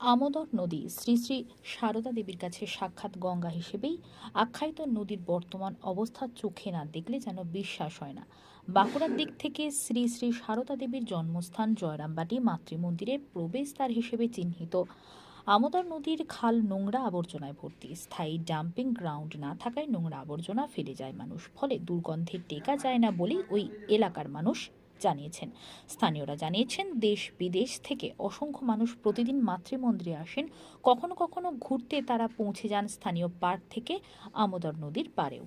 আমোদর নদী শ্রী শ্রী সারদা দেবীর কাছে সাক্ষাৎ গঙ্গা হিসেবেই আখ্যায়িত নদীর বর্তমান অবস্থা চোখে না দেখলে যেন বিশ্বাস হয় না। বাঁকুড়ার দিক থেকে শ্রী শ্রী সারদা দেবীর জন্মস্থান জয়রামবাটি মাতৃমন্দিরের প্রবেশদ্বার হিসেবে চিহ্নিত। আমোদর নদীর খাল নোংরা আবর্জনায় ভর্তি। স্থায়ী ডাম্পিং গ্রাউন্ড না থাকায় নোংরা আবর্জনা ফেলে যায় মানুষ। ফলে দুর্গন্ধে টেকা যায় না বলেই ওই এলাকার মানুষ জানিয়েছেন। স্থানীয়রা জানিয়েছেন, দেশ বিদেশ থেকে অসংখ্য মানুষ প্রতিদিন মাতৃমন্দিরে আসেন। কখনো কখনো ঘুরতে তারা পৌঁছে যান স্থানীয় পার্ক থেকে, আমোদর নদীর পাড়েও।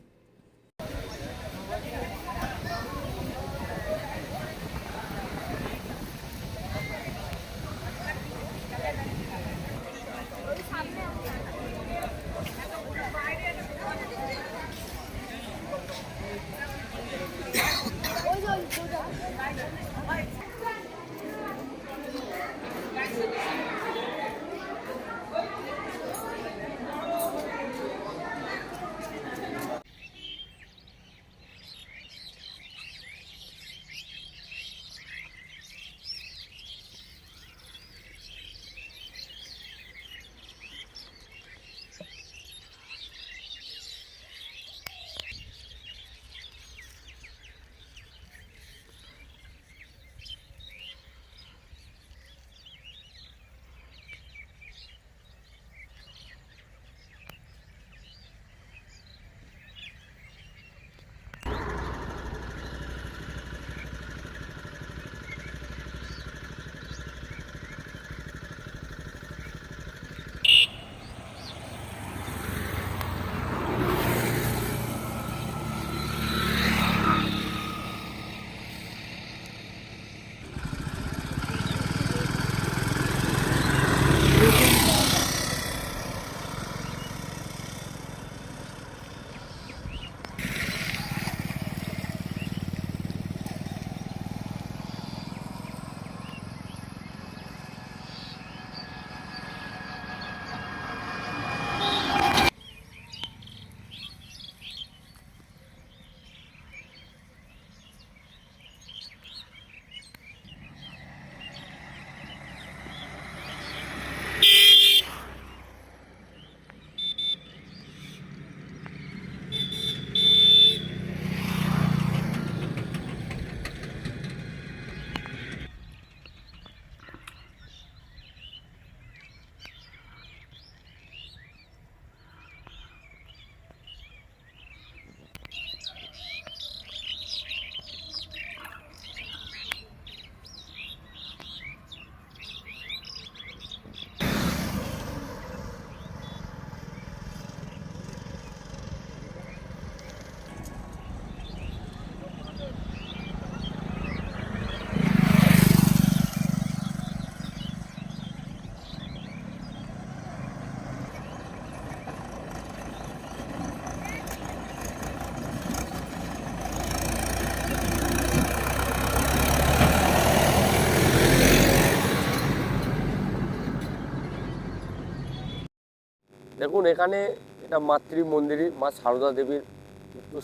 দেখুন, এখানে এটা মাতৃ মন্দিরই মা সারদা দেবীর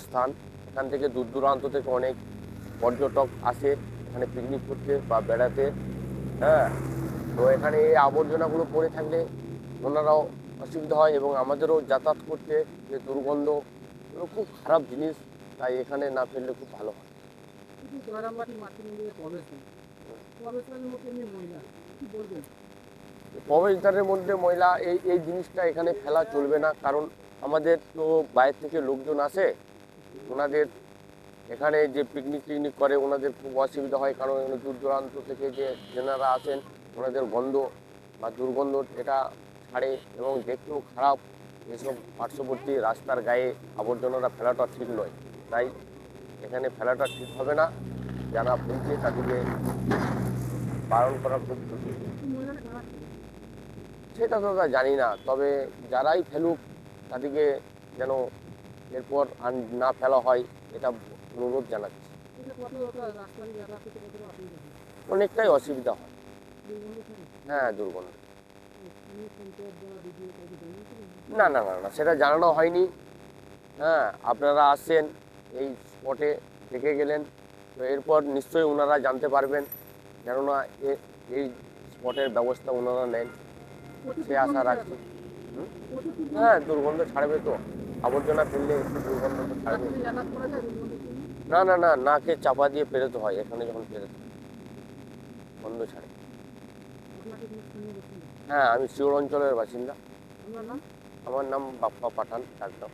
স্থান। এখান থেকে দূর দূরান্ত থেকে অনেক পর্যটক আসে, এখানে পিকনিক করতে বা বেড়াতে। হ্যাঁ তো এখানে এই আবর্জনাগুলো পড়ে থাকলে ওনারাও অসুবিধা হয় এবং আমাদেরও যাতায়াত করতে যে দুর্গন্ধ, এগুলো খুব খারাপ জিনিস, তাই এখানে না ফেললে খুব ভালো হয়। জয়রামবাটি মাতৃমন্দিরে প্রবেশ মধ্যে মহিলা, কি বলবেন? প্রবেশদ্বারের মধ্যে ময়লা এই এই জিনিসটা এখানে ফেলা চলবে না। কারণ আমাদের তো বাইরে থেকে লোকজন আসে, ওনাদের এখানে যে পিকনিক টিকনিক করে, ওনাদের খুব অসুবিধা হয়। কারণ এখানে দূর দূরান্ত থেকে যে যেনারা আসেন, ওনাদের গন্ধ বা দুর্গন্ধ এটা ছাড়ে এবং দেখতেও খারাপ। এসব পার্শ্ববর্তী রাস্তার গায়ে আবর্জনাটা ফেলাটা ঠিক নয়। তাই এখানে ফেলাটা ঠিক হবে না। যারা বলছে তাদেরকে বারণ করা খুব জরুরি। কি মহিলারা খারাপ সেটা তো জানি না। তবে যারাই ফেলুক, তাদেরকে যেন এরপর না ফেলা হয়, এটা অনুরোধ জানাচ্ছি। অনেকটাই অসুবিধা হয়। হ্যাঁ দুর্গন্ধ। না না না না, সেটা জানানো হয়নি। হ্যাঁ আপনারা আসছেন, এই স্পটে দেখে গেলেন। তো এরপর নিশ্চয়ই ওনারা জানতে পারবেন, কেননা এই স্পটের ব্যবস্থা ওনারা নেন। সে আশা রাখছি। হ্যাঁ দুর্গন্ধ ছাড়বে তো। আবর্জনা ফেললে একটু দুর্গন্ধ তো ছাড়বে? না না না নাকে চাপা দিয়ে পেরোতে হয় এখানে যখন পেরোতে গন্ধ ছাড়ে। হ্যাঁ আমি শিওর অঞ্চলের বাসিন্দা। আমার নাম বাপ্পা পাঠান ডাকনাম